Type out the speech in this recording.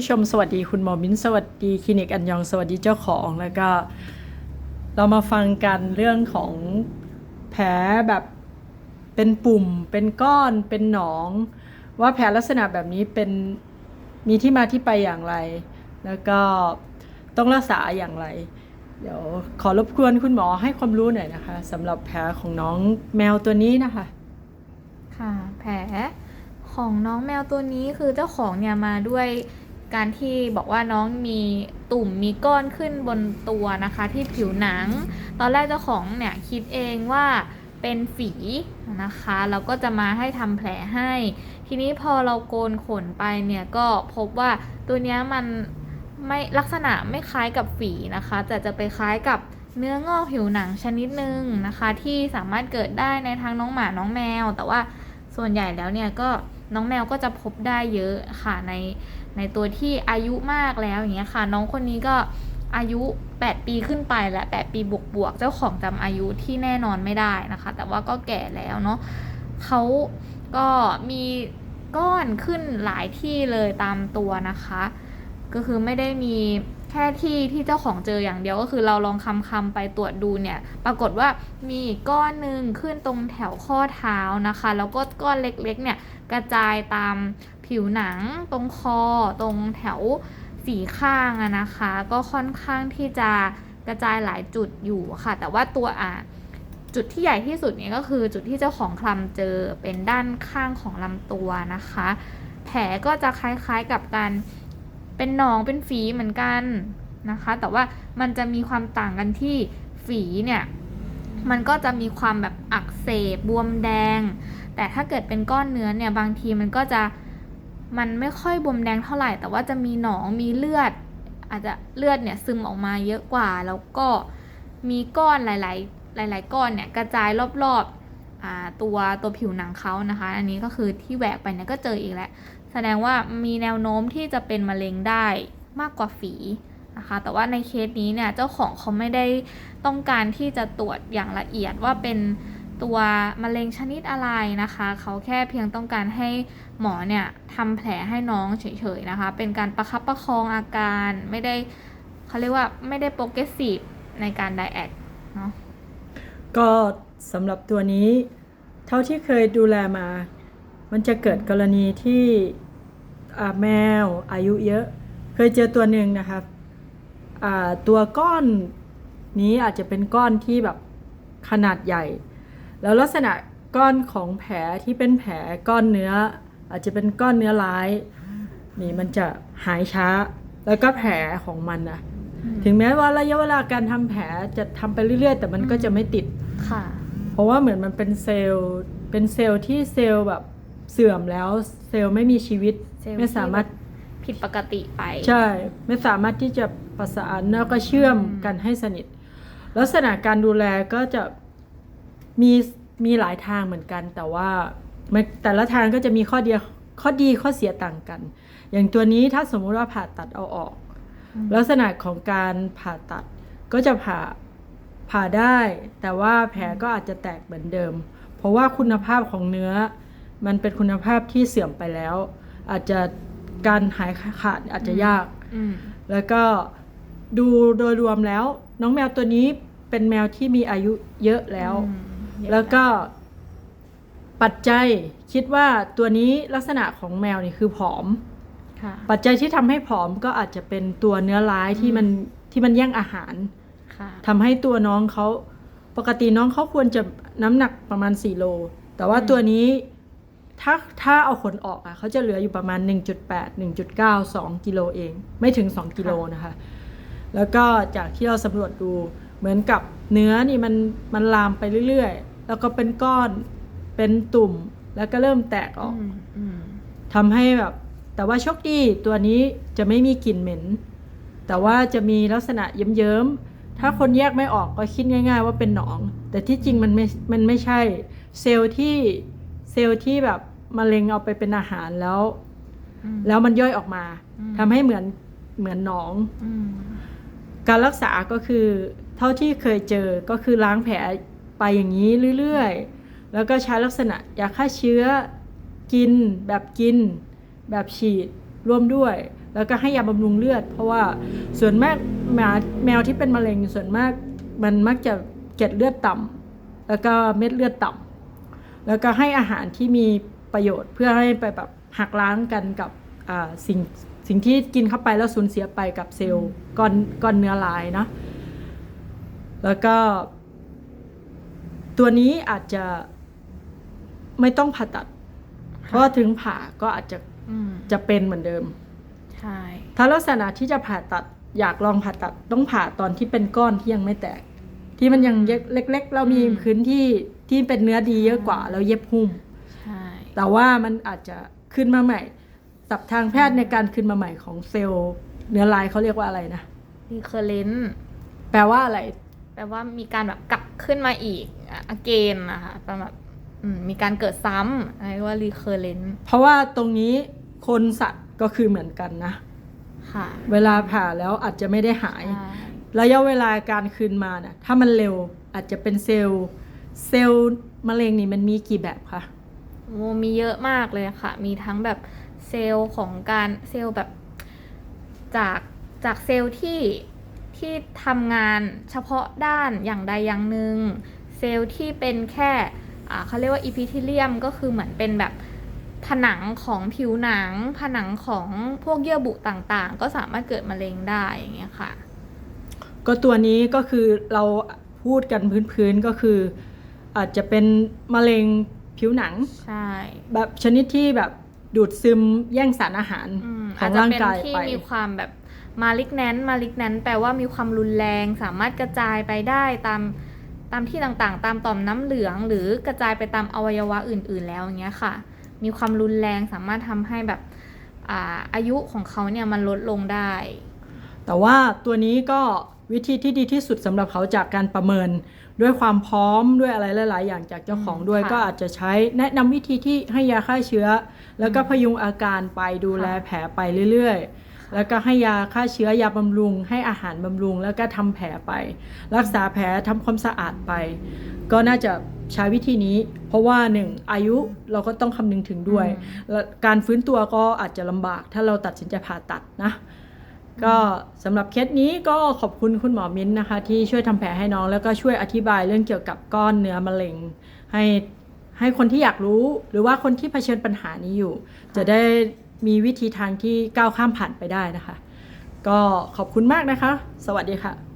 ผู้ชมสวัสดีคุณหมอมิ้นสวัสดีคลินิกอันยองสวัสดีเจ้าของแล้วก็ เรามาฟังกันเรื่องของแผลแบบเป็นปุ่ม เป็นก้อนเป็นหนอง ว่าแผลลักษณะแบบนี้เป็นมีที่มาที่ไปอย่างไร แล้วก็ต้องรักษาอย่างไร เดี๋ยวขอรบกวนคุณหมอให้ความรู้หน่อยนะคะสำหรับแผลของน้องแมวตัวนี้นะคะ ค่ะแผลของน้องแมวตัวนี้คือเจ้าของเนี่ยมาด้วย การที่บอกว่าน้องมีตุ่มมีก้อนขึ้นบนตัวนะคะ ที่ผิวหนัง ตอนแรกเจ้าของเนี่ยคิดเองว่าเป็นฝีนะคะเราก็จะมาให้ทำแผลให้ ทีนี้พอเราโกนขนไปเนี่ยก็พบว่าตัวนี้มันไม่ลักษณะไม่คล้ายกับฝีนะคะ แต่จะไปคล้ายกับเนื้องอกผิวหนังชนิดหนึ่งนะคะ ที่สามารถเกิดได้ในทางน้องหมาน้องแมว แต่ว่าส่วนใหญ่แล้วเนี่ยก็ น้องแมวก็จะพบได้เยอะค่ะในในตัวที่อายุมากแล้วอย่างเงี้ยค่ะ น้องคนนี้ก็อายุ 8 ปีขึ้นไปและ 8 ปีบวกบวกๆเจ้าของจำอายุที่แน่นอนไม่ได้นะคะ แต่ว่าก็แก่แล้วเนาะเขาก็มีก้อนขึ้นหลายที่เลยตามตัวนะคะ ก็คือไม่ได้มี แค่ที่ที่เจ้าของเจออย่างเดียวก็คือเราลองคำคำไปตรวจดูเนี่ย ปรากฏว่ามีก้อนหนึ่งขึ้นตรงแถวข้อเท้านะคะ แล้วก็ก้อนเล็กๆเนี่ยกระจายตามผิวหนัง ตรงคอ ตรงแถวสีข้างนะคะ ก็ค่อนข้างที่จะกระจายหลายจุดอยู่ค่ะ แต่ว่าตัวอะจุดที่ใหญ่ที่สุดเนี่ยก็คือจุดที่เจ้าของคลำเจอเป็นด้านข้างของลำตัวนะคะ แผลก็จะคล้ายๆกับการ เป็นหนองเป็นฝีเหมือนกันนะคะ แต่ว่ามันจะมีความต่างกันที่ฝีเนี่ยมันก็จะมีความแบบอักเสบบวมแดง แต่ถ้าเกิดเป็นก้อนเนื้อเนี่ยบางทีมันก็จะมันไม่ค่อยบวมแดงเท่าไหร่ แต่ว่าจะมีหนองมีเลือด อาจจะเลือดเนี่ยซึมออกมาเยอะกว่า แล้วก็มีก้อนหลาย ๆ หลาย ๆ ก้อนเนี่ยกระจายรอบๆอตัวตัวผิวหนังเขานะคะ อันนี้ก็คือที่แหวกไปเนี่ยก็เจออีกแล้ว แสดงว่ามีแนวโน้มที่จะเป็นมะเร็งได้มากกว่าฝีนะคะแต่ว่าในเคสนี้เนี่ยเจ้าของเขาไม่ได้ต้องการที่จะตรวจอย่างละเอียดว่าเป็นตัวมะเร็งชนิดอะไรนะคะ เขาแค่เพียงต้องการให้หมอเนี่ยทำแผลให้น้องเฉยๆนะคะ เป็นการประคับประคองอาการไม่ได้เขาเรียกว่าไม่ได้โปรเกรสซีฟในการไดแอทเนาะก็สำหรับตัวนี้ เท่าที่เคยดูแลมา มันจะเกิดกรณีที่ แมวอายุเยอะ เคยเจอตัวหนึ่งนะครับอ่าตัวก้อนนี้อาจจะเป็นก้อนที่แบบขนาดใหญ่ แล้วลักษณะก้อนของแผลที่เป็นแผลก้อนเนื้อ อาจจะเป็นก้อนเนื้อร้าย นี่มันจะหายช้า แล้วก็แผลของมันนะถึงแม้ว่าระยะเวลาการทำแผลจะทำไปเรื่อยๆ แต่มันก็จะไม่ติดค่ะ เพราะว่าเหมือนมันเป็นเซลล์เป็นเซลล์ที่เซลล์แบบเสื่อมแล้วเซลล์ไม่มีชีวิตเซ ลล์ไม่สามารถผิดปกติไป ใช่ ไม่สามารถที่จะประสานแล้วก็เชื่อมอืมกันให้สนิท ลักษณะการดูแลก็จะมีมีหลายทางเหมือนกัน แต่ว่ามันแต่ละทางก็จะมีข้อดีข้อดีข้อเสียต่างกัน อย่างตัวนี้ถ้าสมมุติว่าผ่าตัดเอาออกอืมลักษณะของการผ่าตัดก็จะผ่าผ่าได้ แต่ว่าแผลก็อาจจะแตกเหมือนเดิม เพราะว่าคุณภาพของเนื้อ มันเป็นคุณภาพที่เสื่อมไปแล้ว อาจจะการหายขาดอาจจะยากอืมแล้วก็ดูโดยรวมแล้ว น้องแมวตัวนี้เป็นแมวที่มีอายุเยอะแล้วอืมเยอะแล้วก็ปัจจัยคิดว่าตัวนี้ลักษณะของแมวนี่คือผอมค่ะปัจจัยที่ทำให้ผอมก็อาจจะเป็นตัวเนื้อร้ายที่มันที่มันแย่งอาหารค่ะทำให้ตัวน้องเขาปกติน้องเขาควรจะน้ำหนักประมาณ4โล แต่ว่าอืมตัวนี้ ถ้าถ้าเอาขนออกอะเขาจะเหลืออยู่ประมาณ 1.8 1.9 2กิโลเอง ไม่ถึง 2กิโลนะคะ แล้วก็จากที่เราสำรวจดูเหมือนกับเนื้อนี่มันมันลามไปเรื่อยๆ แล้วก็เป็นก้อนเป็นตุ่มแล้วก็เริ่มแตกออกอืมอืมทำให้แบบ แต่ว่าโชคดีตัวนี้จะไม่มีกลิ่นเหม็น แต่ว่าจะมีลักษณะเยิ้มๆ ถ้าคนแยกไม่ออกก็คิดง่าย ๆ ว่าเป็นหนอง แต่ที่จริงมันไม่มันไม่ใช่เซลล์ที่ เซลล์ที่แบบมะเร็งเอาไปเป็นอาหารแล้วอืมแล้วมันย่อยออกมาอืมทำให้เหมือนเหมือนหนองอืมการรักษาก็คือเท่าที่เคยเจอก็คือล้างแผลไปอย่างนี้เรื่อยๆ แล้วก็ใช้ลักษณะยาฆ่าเชื้อกินแบบกิน แบบฉีดร่วมด้วย แล้วก็ให้ยาบำรุงเลือด เพราะว่าส่วนมากหมาแมวที่เป็นมะเร็งส่วนมากมันมักจะเกล็ดเลือดต่ำแล้วก็เม็ดเลือดต่ำ แล้วก็ให้อาหารที่มีประโยชน์เพื่อให้ไปแบบหักล้างกันกับอ่าสิ่งสิ่งที่กินเข้าไปแล้วสูญเสียไปกับเซลล์ก้อนก้อนเนื้อลายเนาะแล้วก็ ตัวนี้อาจจะไม่ต้องผ่าตัด เพราะถึงผ่าก็อาจจะอืมจะเป็นเหมือนเดิมใช่ถ้าลักษณะที่จะผ่าตัดอยากลองผ่าตัดต้องผ่าตอนที่เป็นก้อนที่ยังไม่แตก ที่มันยังเล็กๆเรามีพื้นที่ ที่เป็นเนื้อดีเยอะกว่าแล้วเย็บหุ้ม ใช่ แต่ว่ามันอาจจะขึ้นมาใหม่ศัพท์ทางแพทย์ในการขึ้นมาใหม่ของเซลล์เนื้อลายเขาเรียกว่าอะไรนะรีเคอร์เรนแปลว่าอะไร แปลว่ามีการแบบกลับขึ้นมาอีกอเกนนะคะประมาณอืมมีการเกิดซ้ำเรียกว่า recurrent เพราะว่าตรงนี้คนสัตว์ก็คือเหมือนกันนะค่ะเวลาผ่าแล้วอาจจะไม่ได้หายใช่ระยะเวลาการคืนมาน่ะถ้ามันเร็วอาจจะเป็นเซลล์ เซลล์มะเร็งนี่มันมีกี่แบบคะโอ้มีเยอะมากเลยค่ะ มีทั้งแบบเซลล์ของการเซลล์แบบจากจากเซลล์ที่ที่ทำงานเฉพาะด้านอย่างใดอย่างหนึ่งเซลล์ที่เป็นแค่อ่าเขาเรียกว่าอีพิทิเลียมก็คือเหมือนเป็นแบบผนังของผิวหนัง ผนังของพวกเยื่อบุต่างๆ ก็สามารถเกิดมะเร็งได้อย่างเงี้ยค่ะ ก็ตัวนี้ก็คือเราพูดกันพื้นๆก็คือ อาจจะเป็นมะเร็งผิวหนัง ใช่แบบชนิดที่แบบดูดซึมแย่งสารอาหารอืมขออาจงจะร่างเป็นกายที่ไปมีความแบบมาลิกแนนมาลิกแนนแปลว่ามีความรุนแรงสามารถกระจายไปได้ตามตามที่ต่างๆ ตามต่อมน้ำเหลืองหรือกระจายไปตามอวัยวะอื่น ๆ แล้วอย่างเงี้ยค่ะ มีความรุนแรงสามารถทำให้แบบอ่าอายุของเขาเนี่ยมันลดลงได้ แต่ว่าตัวนี้ก็วิธีที่ดีที่สุดสำหรับเขาจากการประเมิน ด้วยความพร้อมด้วยอะไรหลาย ๆ อย่างจากเจ้าของด้วยอืมค่ะก็อาจจะใช้แนะนำวิธีที่ให้ยาฆ่าเชื้อ แล้วก็พยุงอาการไปดูแลค่ะแผลไปเรื่อย ๆ แล้วก็ให้ยาฆ่าเชื้อยาบำรุง ให้อาหารบำรุง แล้วก็ทำแผลไป รักษาแผลทำความสะอาดไป ก็น่าจะใช้วิธีนี้ เพราะว่าหนึ่งอายุเราก็ต้องคำนึงถึงด้วยอืมแล้วการฟื้นตัวก็อาจจะลำบาก ถ้าเราตัดสินใจผ่าตัดนะ ก็สำหรับเคสนี้ก็ขอบคุณคุณหมอมิ้นท์นะคะ ที่ช่วยทำแผลให้น้องแล้วก็ช่วยอธิบายเรื่องเกี่ยวกับก้อนเนื้อมะเร็ง ให้ให้คนที่อยากรู้ หรือว่าคนที่เผชิญปัญหานี้อยู่ จะได้มีวิธีทางที่ก้าวข้ามผ่านไปได้นะคะ ก็ขอบคุณมากนะคะ สวัสดีค่ะ